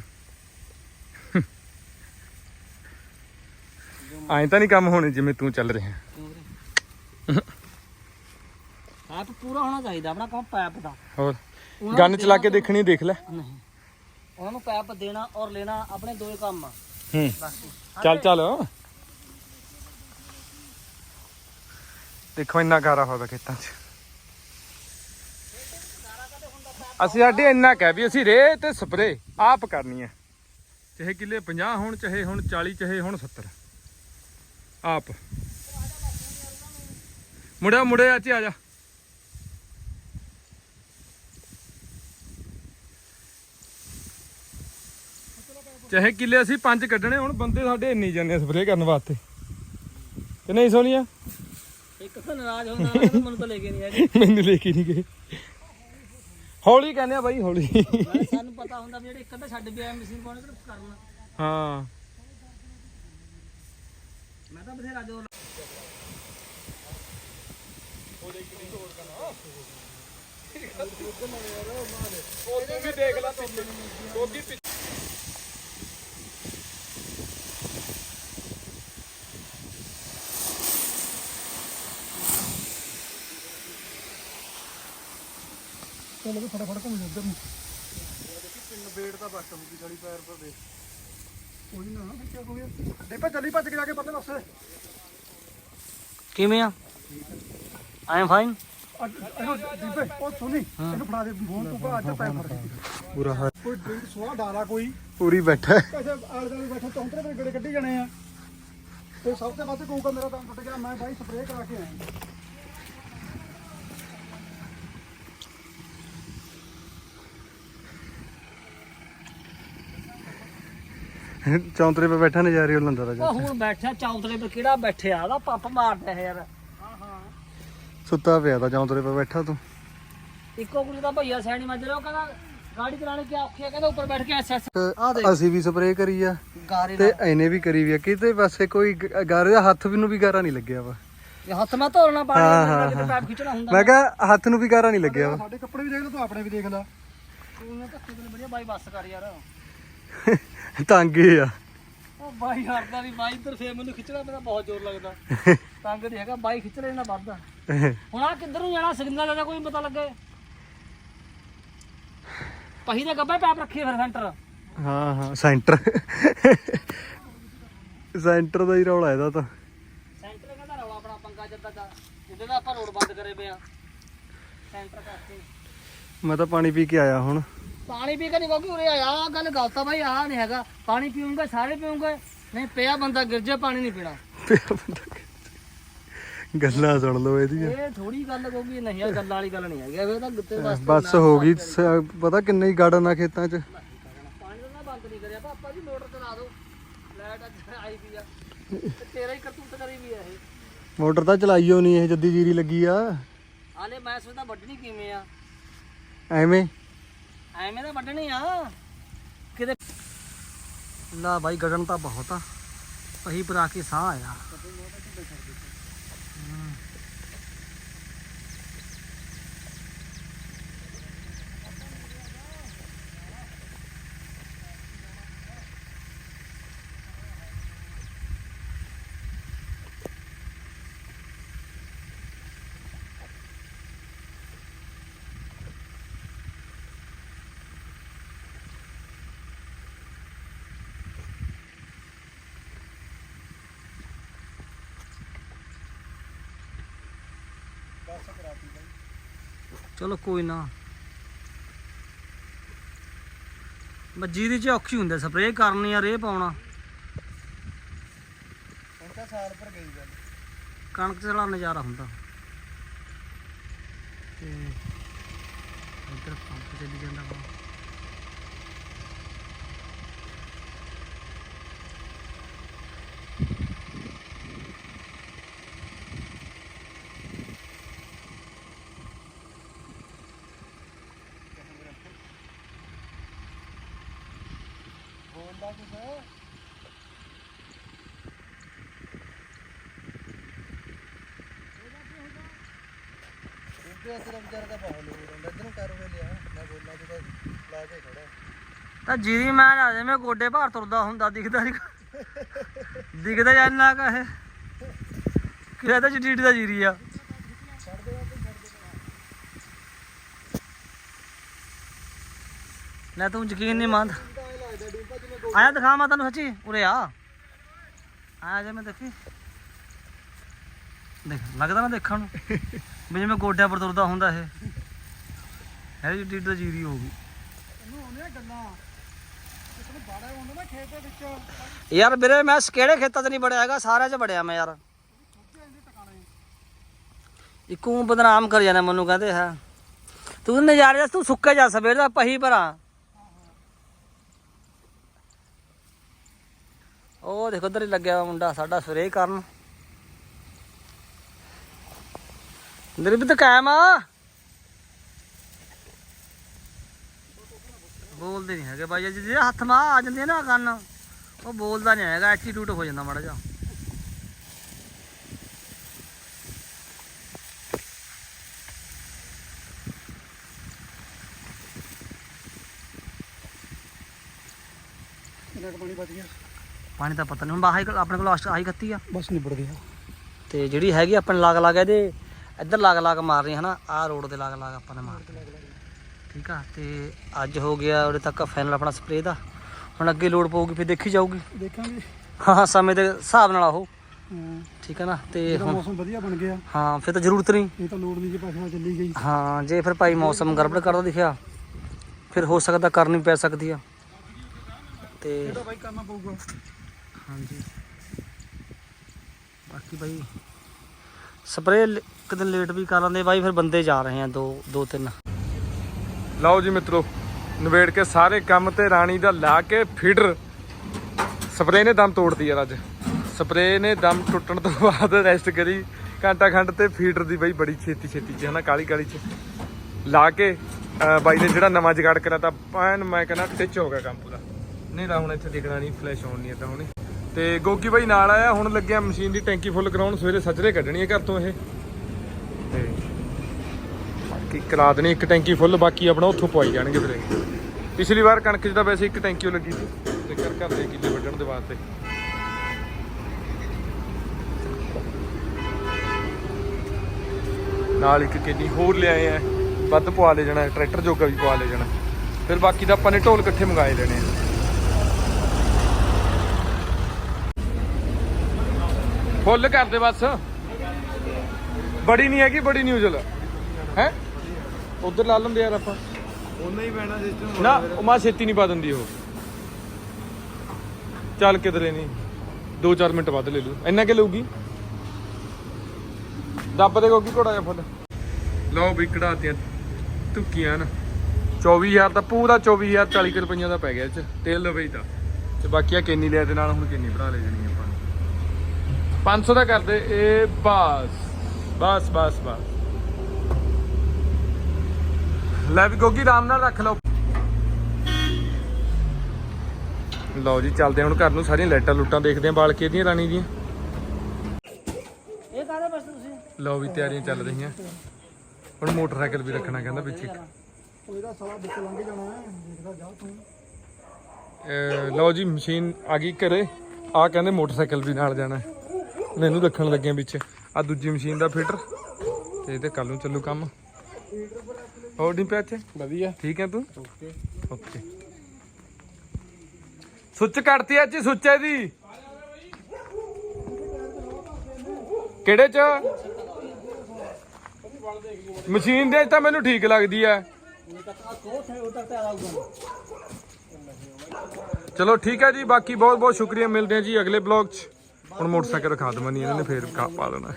ਐਂ ਤਾਂ ਨਹੀਂ ਕੰਮ ਹੋਣੇ ਜਿਵੇਂ ਤੂੰ ਚੱਲ ਰਿਹਾ। ਆਪ ਪੂਰਾ ਹੋਣਾ ਚਾਹੀਦਾ ਆਪਣਾ ਕੰਮ ਪੈਪ ਦਾ। ਹੋਰ ਉਹਨਾਂ ਗੰਨ ਨੂੰ ਚਲਾ ਕੇ ਦੇਣਾ ਦੇਖਣੀ ਦੇਖ ਲੈ। ਨਹੀਂ ਉਹਨਾਂ ਨੂੰ ਪੈਪ ਦੇਣਾ ਔਰ ਲੈਣਾ ਆਪਣੇ ਦੋ ਹੀ ਕੰਮ ਆ ਹੂੰ ਬਸ ਚੱਲ ਚੱਲ। ਦੇਖੋ ਇੰਨਾ ਗਾਰਾ ਹੋਇਆ ਖੇਤਾਂ 'ਚ। ਅਸੀਂ ਸਾਡੀ ਇੰਨਾ ਕਹਿ ਵੀ ਅਸੀਂ ਰੇ ਤੇ ਸਪਰੇ ਆਪ ਕਰਨੀ ਹੈ ਚਾਹੇ ਕਿੱਲੇ 50 ਹੋਣ ਚਾਹੇ ਹੁਣ 40 ਚਾਹੇ ਹੁਣ 70 ਆਪ। ਮੁੜਿਆ ਮੁੜਿਆ ਚ ਆ ਜਾ। ਚਾਹੇ ਕਿੱਲੇ ਅਸੀਂ ਪੰਜ ਕੱਢਣੇ ਹੁਣ ਬੰਦੇ ਸਾਡੇ ਇੰਨੇ ਹੀ ਜਾਂਦੇ ਸਪਰੇ ਕਰਨ ਵਾਸਤੇ। ਕਿ ਨਹੀਂ ਸੋਨੀਆ? ਇੱਕ ਤਾਂ ਨਾਰਾਜ਼ ਹੁੰਦਾ ਮੈਨੂੰ ਤਾਂ ਲੈ ਕੇ ਨਹੀਂ ਆਏ ਮੈਨੂੰ ਲੈ ਕੇ ਨਹੀਂ ਗਏ। ਹੌਲੀ ਕਹਿੰਦੇ ਆ ਬਾਈ ਹੌਲੀ। ਸਾਨੂੰ ਪਤਾ ਹੁੰਦਾ ਵੀ ਜਿਹੜੇ ਇੱਕ ਅੱਧਾ ਛੱਡ ਪਿਆ ਮਸ਼ੀਨ ਪਾਉਣੇ ਕਰਨਾ। ਹਾਂ। ਮੈਂ ਤਾਂ ਬਥੇਰਾ ਜੋਰ ਉਹ ਤੂੰ ਵੀ ਦੇਖ ਲੈ ਪਿੱਛੇ ਗੋਗੀ ਚੱਲ ਵੀ ਫਟਾਫਟ ਘੁੰਮ ਜਾ ਇੱਧਰ ਨੂੰ ਤਿੰਨ ਬੇੜ ਦਾ ਬੱਟ ਹੁੰਦੀ ਗਲੀ ਪੈਰ ਪਰ ਦੇ ਕੋਈ ਨਾ ਕਿਆ ਹੋ ਗਿਆ ਦੇਖਾ ਚੱਲੀ ਭੱਜ ਕੇ ਜਾ ਕੇ ਪਰਲੇ ਪਾਸੇ ਕਿਵੇਂ ਆ? ਆਈ ਐਮ ਫਾਈਨ ਅੱਜ ਇਹਨੂੰ ਦੀਪੇ ਉਹ ਸੁਣੀ ਇਹਨੂੰ ਫੜਾ ਦੇ ਫੋਨ ਤੂੰ ਕਾ ਅੱਜ ਪੈਰ ਫੜ ਪੂਰਾ ਹਾਲ। ਕੋਈ ਡਰਿੰਕ ਸੋਹਾ ਡਾਲਾ ਕੋਈ। ਪੂਰੀ ਬੈਠਾ ਕਿਸੇ ਆਲੇ ਦੁਆਲੇ ਬੈਠਾ ਚੌਂਤਰੇ ਦੇ ਗੜੇ ਕੱਢੀ ਜਾਣੇ ਆ। ਤੇ ਸਭ ਤੋਂ ਵੱਧ ਕਹੂਗਾ ਮੇਰਾ ਦਮ ਟੁੱਟ ਗਿਆ ਮੈਂ ਬਾਈ ਸਪਰੇਅ ਕਰਾ ਕੇ ਆਇਆ। ਚੌਂਤਰੇ 'ਤੇ ਬੈਠਾ ਨਜ਼ਾਰੇ ਉਹ ਲੰਦਾ ਉਹ ਹੁਣ ਬੈਠਾ ਚੌਂਤਰੇ ਤੇ ਕਿਹੜਾ ਬੈਠਿਆ? ਉਹਦਾ ਪੱਪ ਮਾਰਦਾ ਹੈ ਯਾਰ। ਸੁੱਤਾ ਪਿਆ ਤਾਂ ਚੌਂਤਰੇ 'ਤੇ ਬੈਠਾ ਤੂੰ। ਇੱਕੋ ਕੁੜੀ ਦਾ ਭਈਆ ਸੈਣੀ ਮੱਜਰ ਉਹ ਕਹਿੰਦਾ ਗਾੜੀ ਚਲਾਣੇ ਕੀ ਔਖੀ ਆ? ਕਹਿੰਦਾ ਉੱਪਰ ਬੈਠ ਕੇ ਐਸ ਐਸ ਅਸੀਂ ਵੀ ਸਪਰੇਅ ਕਰੀ ਆ। ਗਾਰੇ ਤੇ ਇਹਨੇ ਵੀ ਕਰੀ ਵੀ ਆ। ਕਿਤੇ ਪਾਸੇ ਕੋਈ ਗ- ਗਾਰੇ ਦਾ ਹੱਥ ਵੀ ਨੂੰ ਵੀ ਗਾਰਾ ਨਹੀਂ ਲੱਗਿਆ ਵਾ। ਇਹ ਹੱਥ ਮੈਂ ਧੋਣਾ ਪਾਣੀ ਹਾਂ, ਨਾਲ ਹਾਂ, ਕਿਤੇ ਪੈਪ ਖਿੱਚਣਾ ਹੁੰਦਾ ਮੈਂ ਕਿਹਾ ਹੱਥ ਨੂੰ ਵੀ ਗਾਰਾ ਨਹੀਂ ਲੱਗਿਆ ਵਾ। ਸਾਡੇ ਕੱਪੜੇ ਵੀ ਦੇਖ ਲੈ ਤੂੰ ਆਪਣੇ ਵੀ ਦੇਖ ਲੈ। ਤੂੰ ਤਾਂ ਕਿਤੇ ਵਧੀਆ ਬਾਈ ਬੱਸ ਕਰ ਯਾਰ। ਤੰਗੇ ਆ। ਉਹ ਬਾਈ ਹਰਦਾ ਵੀ ਬਾਈ ਇੱਧਰ ਫੇਰ ਮੈਨੂੰ ਖਿੱਚਣਾ ਮੇਰਾ ਬਹੁਤ ਜ਼ੋਰ ਲੱਗਦਾ। ਤੰਗ ਨਹੀਂ ਹੈਗਾ ਬਾਈ ਖਿੱਚ ਲੈਣਾ ਵੱਧਦਾ ਹੁਣ ਆ ਕਿੱਧਰ ਨੂੰ ਜਾਣਾ ਸਿਗਨਲ ਦਾ ਕੋਈ ਪਤਾ ਲੱਗੇ। ਪਹੀ ਦੇ ਗੱਬੇ ਪੈਪ ਰੱਖੀ ਫਿਰ ਸੈਂਟਰ। ਹਾਂ ਹਾਂ ਸੈਂਟਰ। ਸੈਂਟਰ ਦਾ ਹੀ ਰੌਲਾ ਇਹਦਾ ਤਾਂ। ਸੈਂਟਰ ਕਹਿੰਦਾ ਰੌਲਾ ਆਪਣਾ ਪੰਗਾ ਜਿੱਦਾਂ ਦਾ ਜਿੱਦਾਂ ਦਾ ਆਪਾਂ ਰੋਡ ਬੰਦ ਕਰੇ ਪਏ ਆ। ਸੈਂਟਰ ਕਰਕੇ। ਮੈਂ ਤਾਂ ਪਾਣੀ ਪੀ ਕੇ ਆਇਆ ਹੁਣ। ਪਾਣੀ ਪੀ ਕੇ ਨਹੀਂ ਕਿਉਂਕਿ ਉਰੇ ਆਇਆ ਗੱਲ ਗਲਤ ਆ ਬਾਈ ਆਹ ਨਹੀਂ ਹੈਗਾ। ਪਾਣੀ ਪੀਉਂਗੇ ਸਾਰੇ ਪੀਉਂਗੇ ਨਹੀਂ ਪਿਆ ਬੰਦਾ ਗਿਰ ਜਾ ਪਾਣੀ ਨਹੀਂ ਪੀਣਾ। ਪਿਆ ਬੰਦਾ ਗੱਲਾਂ ਸੁਣ ਲਓ ਇਹਦੀਆਂ। ਇਹ ਥੋੜੀ ਗੱਲ ਕਿਉਂਕਿ ਨਹੀਂ ਆ ਗੱਲਾਂ ਵਾਲੀ ਗੱਲ ਨਹੀਂ ਹੈਗੀ। ਇਹ ਤਾਂ ਗੁੱਤੇ ਵਾਸਤੇ ਬਸ ਹੋ ਗਈ। ਸ- ਪਤਾ ਕਿੰਨੇ ਹੀ ਗਾਰਡਨ ਆ ਖੇਤਾਂ 'ਚ। ਪਾਣੀ ਤਾਂ ਨਾ ਬੰਦ ਨਹੀਂ ਕਰਿਆ। ਪਾਪਾ ਜੀ ਮੋਟਰ ਚਲਾ ਦਿਓ। ਲਾਈਟ ਅੱਜ ਆਈ ਵੀ ਆ। ਤੇ ਤੇਰਾ ਹੀ ਕਰਤੂਤ ਕਰੀ ਵੀ ਆ ਇਹ। ਮੋਟਰ ਤਾਂ ਚਲਾਈਓ ਨਹੀਂ ਇਹ ਜੱਦੀ ਜੀਰੀ ਲੱਗੀ ਆ। ਹਾਲੇ ਮੈਂ ਸੋਚਦਾ ਵੱਢਣੀ ਕਿਵੇਂ ਆ। ਐਵੇਂ। ਐਵੇਂ ਤਾਂ ਵੱਢਣੀ ਆ। ਕਿਤੇ ਲਾ ਬਾਈ ਗਗਨ ਤਾਂ ਬਹੁਤ ਆ। ਪਹੀ ਪਰ ਕੇ ਸਾਹ ਆਇਆ। ਚਲੋ ਕੋਈ ਨਾ। ਮੱਜੀ ਦੀ ਚ ਔਖੀ ਹੁੰਦਾ ਸਪਰੇਅ ਕਰਨੀ ਆ ਰੇ ਪਾਉਣਾ। ਹੁਣ ਤਾਂ ਸਾਲ ਪਰ ਗਈ ਗੱਲ। ਕਣਕ ਚਲਾ ਨਜ਼ਾਰਾ ਹੁੰਦਾ। ਤੇ ਇੱਧਰ ਪੰਪ ਚੱਲੀ ਜਾਂਦਾ ਵਾ। ਬੋਲਦਾ ਕੁਛ ਉਹਦੇ ਅਸਰ ਵਿਚਾਰ ਦਾ ਬਹੁਤ ਲੋੜ ਹੁੰਦਾ ਇਧਰੋਂ ਕਰ ਵੇ ਲਿਆ ਮੈਂ ਬੋਲਾਂ ਜਦੋਂ ਲਾ ਕੇ ਖੜਾ ਤਾਂ ਜੀਰੀ ਮੈਂ ਆ ਜਿਵੇਂ ਗੋਡੇ ਭਾਰ ਤੁਰਦਾ ਹੁੰਦਾ, ਦਿਖਦਾ ਨਹੀਂ ਦਿਖਦਾ ਜਾਂ ਇੰਨਾ ਕਾ ਇਹ ਕਿਹਦਾ ਤਾਂ ਚੀਟੀ ਦਾ ਜੀਰੀ ਆ। ਲੈ ਤੂੰ ਯਕੀਨ ਨਹੀਂ ਮੰਨਦਾ। ਆਇਆ ਦਿਖਾ ਮੈਂ ਤੈਨੂੰ ਸੱਚੀ ਉਰੇ ਆ। ਆ ਜਾ ਮੈਂ ਦੇਖੀ। ਦੇਖ ਲੱਗਦਾ ਨਾ ਦੇਖਣ ਨੂੰ। ਵੀ ਜਿਵੇਂ ਗੋਡਿਆਂ ਪਰ ਤੁਰਦਾ ਹੁੰਦਾ ਇਹ। ਹੈ ਜੀ ਡੀਡ ਦਾ ਜੀਰੀ ਹੋ ਗਈ। ਯਾਰ ਵੀਰੇ ਮੈਂ ਕਿਹੜੇ ਖੇਤਾਂ 'ਚ ਨਹੀਂ ਬੜਿਆ ਹੈਗਾ? ਸਾਰਿਆਂ 'ਚ ਬੜਿਆ ਮੈਂ ਯਾਰ। ਇੱਕੋ ਬਦਨਾਮ ਕਰ ਜਾਣਾ ਮੈਨੂੰ ਕਹਿੰਦੇ ਹੈ। ਤੂੰ ਨਜ਼ਾਰੇ ਤੂੰ ਸੁੱਕੇ ਜਾ ਸਵੇਰ ਦਾ ਪਹੀ ਭਰਾ। ਉਹ ਦੇਖੋ ਉਧਰ ਹੀ ਲੱਗਿਆ ਹੋਇਆ ਮੁੰਡਾ, ਸਾਡਾ ਸਵੇਰੇ ਕਰਨ। ਅੰਦਰ ਕਾਇਮ ਆ। ਬੋਲਦੇ ਨਹੀਂ ਹੈਗੇ ਬਾਈ, ਜੀ ਜਿਹੜੇ ਹੱਥ ਮਾਂ ਆ ਜਾਂਦੇ ਨਾ ਕੰਨ, ਉਹ ਬੋਲਦਾ ਨਹੀਂ ਹੈਗਾ, ਐਟੀਟਿਊਡ ਹੋ ਜਾਂਦਾ ਮਾੜਾ ਜਿਹਾ। ਕਿੰਨਾ ਪਾਣੀ ਬਚ ਗਿਆ। ਪਾਣੀ ਤਾਂ ਪਤਾ ਨਹੀਂ ਹੁਣ ਬਾਹਰ ਆਪਣੇ ਕੋਲ ਲਾਸਟ ਆਹੀ ਖੱਤੀ ਆ। ਬਸ ਨਿਬੜ ਗਿਆ। ਤੇ ਜਿਹੜੀ ਹੈਗੀ ਆਪਣੇ ਲਾਗ ਲਾਗ ਇਹਦੇ ਇੱਧਰ ਲਾਗ ਲਾਗ ਮਾਰ ਰਹੀ ਹਨਾ ਆਹ ਰੋਡ ਦੇ ਲਾਗ ਲਾਗ ਆਪਾਂ ਨੇ ਮਾਰ ਠੀਕ ਆ ਤੇ ਅੱਜ ਹੋ ਗਿਆ ਉਰੇ ਤੱਕ ਫਾਈਨਲ ਆਪਣਾ ਸਪਰੇਅ ਦਾ। ਹੁਣ ਅੱਗੇ ਲੋਡ ਪਊਗੀ ਫਿਰ ਦੇਖੀ ਜਾਊਗੀ। ਦੇਖਾਂਗੇ। ਹਾਂ ਸਮੇਂ ਦੇ ਹਿਸਾਬ ਨਾਲ ਆਹੋ। ਠੀਕ ਹੈ ਨਾ ਤੇ ਹੁਣ ਮੌਸਮ ਵਧੀਆ ਬਣ ਗਿਆ। ਹਾਂ ਫਿਰ ਤਾਂ ਜ਼ਰੂਰਤ ਨਹੀਂ ਇਹ ਤਾਂ ਲੋੜ ਨਹੀਂ ਜੇ ਪਸ਼ੂਆਂ ਚੱਲੀ ਗਈ। ਹਾਂ ਜੇ ਫਿਰ ਭਾਈ ਮੌਸਮ ਗੜਬੜ ਕਰਦਾ ਦਿਖਿਆ ਫਿਰ ਹੋ ਸਕਦਾ ਕਰਨੀ ਪੈ ਸਕਦੀ ਆ। ਤੇ ਬਾਈ ਕਰਨਾ ਪਊਗਾ? ਹਾਂਜੀ। ਬਾਕੀ ਭਾਈ ਸਪਰੇਅ ਇੱਕ ਦਿਨ ਲੇਟ ਵੀ ਕਰ ਲੈਂਦੇ ਬਾਈ ਫਿਰ ਬੰਦੇ ਜਾ ਰਹੇ ਆ ਦੋ ਦੋ ਤਿੰਨ। ਲਓ ਜੀ ਮਿੱਤਰੋ ਨਵੇੜ ਕੇ ਸਾਰੇ ਕੰਮ ਤੇ ਰਾਣੀ ਦਾ ਲਾ ਕੇ ਫੀਡਰ ਸਪਰੇਅ ਨੇ ਦਮ ਤੋੜਦੀ ਯਾਰ ਅੱਜ। ਸਪਰੇਅ ਨੇ ਦਮ ਟੁੱਟਣ ਤੋਂ ਬਾਅਦ ਰੈਸਟ ਕਰੀ। ਘੰਟਾ ਖੰਡ ਤੇ ਫੀਡਰ ਦੀ ਬਾਈ ਬੜੀ ਛੇਤੀ ਛੇਤੀ ਚ ਹਨਾ ਕਾਲੀ ਕਾਲੀ ਚ। ਲਾ ਕੇ ਬਾਈ ਨੇ ਜਿਹੜਾ ਨਵਾਂ ਜਗਾੜ ਕਰਿਆ ਤਾਂ ਪੈਨ ਮੈਂ ਕਹਿੰਦਾ ਟਿਚ ਹੋ ਗਿਆ ਕੰਮ ਪੂਰਾ। ਹਨੇਰਾ ਹੁਣ ਇੱਥੇ ਦਿਖਣਾ ਨਹੀਂ ਫਲੈਸ਼ ਆਉਣ ਨਹੀਂ ਤਾਂ ਹੁਣੇ ਤੇ ਗੋਗੀ ਬਾਈ ਨਾਲ ਆਇਆ, ਹੁਣ ਲੱਗਿਆ ਮਸ਼ੀਨ ਦੀ ਟੈਂਕੀ ਫੁੱਲ ਕਰਾਉਣ, ਸਵੇਰੇ ਸੱਜਰੇ ਕੱਢਣੀ ਹੈ ਘਰ ਤੋਂ ਇਹ। ਤੇ ਬਾਕੀ ਕਰਾ ਦੇਣੀ, ਇੱਕ ਟੈਂਕੀ ਫੁੱਲ, ਬਾਕੀ ਆਪਣਾ ਉੱਥੋਂ ਪਵਾਈ ਜਾਣਗੇ ਫਿਰ ਪਿਛਲੀ ਵਾਰ ਕਣਕ 'ਚ ਤਾਂ ਵੈਸੇ ਇੱਕ ਟੈਂਕੀ ਉਹ ਲੱਗੀ ਸੀ, ਤੇ ਘਰ ਘਰ ਦੇ ਕਿੱਲੇ ਵੱਢਣ ਦੇ ਵਾਸਤੇ। ਨਾਲ ਇੱਕ ਕਿੰਨੀ ਹੋਰ ਲਿਆਏ ਆ, ਵੱਧ ਪਵਾ ਲੈ ਜਾਣਾ, ਟਰੈਕਟਰ ਜੋਗਾ ਵੀ ਪਵਾ ਲੈ ਜਾਣਾ। ਫਿਰ ਬਾਕੀ ਤਾਂ ਆਪਾਂ ਨੇ ਢੋਲ ਇਕੱਠੇ ਮੰਗਾਏ ਲੈਣੇ ਆ। ਫੁੱਲ ਕਰ ਦੇ ਬਸ। ਬੜੀ ਨਹੀਂ ਹੈਗੀ ਬੜੀ ਨਿਊਜ਼ਲ ਹੈ? ਉਧਰ ਲਾ ਲੈਂਦੇ ਯਾਰ ਆਪਾਂ। ਉਹਨਾਂ ਹੀ ਪੈਣਾ ਸਿਸਟਮ ਨਾ ਉਹ ਮਾਂ ਛੇਤੀ ਨਹੀਂ ਪਾ ਦਿੰਦੀ ਉਹ। ਚੱਲ ਕਿਧਰੇ ਨਹੀਂ। 2-4 ਮਿੰਟ ਵੱਧ ਲੈ ਲੂ ਇੰਨਾ ਕਿ ਲਊਗੀ? ਦੱਬ ਦੇ ਗੋਗੀ ਘੋੜਾ ਜਿਹਾ ਫੁੱਲ। ਲਓ ਵੀ ਕਢਾਤੀਆਂ ਤੁੱਕੀਆਂ ਨਾ 24000 ਦਾ ਪੂਰਾ 24000 40 ਕੁ ਰੁਪਈਆਂ ਦਾ ਪੈ ਗਿਆ ਇਹ ਚ। ਤੇਲ ਲਵੇ ਦਾ ਤੇ। ਬਾਕੀ ਆ ਕਿੰਨੀ ਲਿਆ ਤੇ ਨਾਲ ਹੁਣ ਕਿੰਨੀ ਭਰਾ ਲੈ ਜਾਣੀ ਨੇ। 500 ਦਾ ਕਰਦੇ ਇਹ ਬਸ ਬਸ ਬਸ ਬਸ। ਲੈ ਵੀ ਗੋਗੀ ਆਰਾਮ ਨਾਲ ਰੱਖ ਲਓ। ਲਓ ਜੀ ਚੱਲਦੇ ਹੁਣ ਘਰ ਨੂੰ ਸਾਰੀਆਂ ਲਾਈਟਾਂ ਲੂਟਾਂ ਦੇਖਦੇ ਆਂ ਬਾਲ ਕੇ ਦੀਆਂ ਰਾਣੀ ਦੀਆਂ। ਇਹ ਕਾਹਦੇ ਬਸ ਤੁਸੀਂ? ਲਓ ਵੀ ਤਿਆਰੀਆਂ ਚੱਲ ਰਹੀਆਂ। ਹੁਣ ਮੋਟਰਸਾਈਕਲ ਵੀ ਰੱਖਣਾ ਕਹਿੰਦਾ ਵਿੱਚ ਇੱਕ ਉਹਦਾ ਸਾਲਾ ਵਿੱਚ ਲੰਘ ਜਾਣਾ ਹੈ ਦੇਖਦਾ ਜਾ ਤੂੰ। ਅਹ ਲਓ ਜੀ ਮਸ਼ੀਨ ਆ ਗਈ ਘਰੇ। ਆ ਕਹਿੰਦੇ ਮੋਟਰਸਾਈਕਲ ਵੀ ਨਾਲ ਜਾਣਾ ਹੈ। ਮੈਨੂੰ ਰੱਖਣ ਲੱਗੇ ਵਿੱਚ ਆ ਦੂਜੀ ਮਸ਼ੀਨ ਦਾ ਫਿਲਟਰ। ਤੇ ਇਹਦੇ ਕੱਲ ਨੂੰ ਚੱਲੂ ਕੰਮ। ਹੋਰ ਨਹੀਂ ਪਿਆ ਇੱਥੇ? ਵਧੀਆ। ਠੀਕ ਹੈ ਤੂੰ? ਓਕੇ। ਓਕੇ। ਸੁੱਚ ਕੱਢਤੀ ਅੱਜ ਸੁੱਚੇ ਦੀ। ਕਿਹੜੇ ਚ? ਮਸ਼ੀਨ ਦੇ ਤਾਂ ਮੈਨੂੰ ਠੀਕ ਲੱਗਦੀ ਐ ਚਲੋ ਠੀਕ ਹੈ ਜੀ ਬਾਕੀ ਬਹੁਤ ਬਹੁਤ ਸ਼ੁਕਰੀਆ ਮਿਲਦੇ ਹਾਂ ਜੀ ਅਗਲੇ ਬਲੌਗ 'ਚ। ਹੁਣ ਮੋਟਰਸਾਈਕਲ ਰਖਾ ਦਵਾਂ ਨਹੀਂ ਇਹਨਾਂ ਨੇ ਫੇਰ ਕਾ ਪਾ ਦੇਣਾ।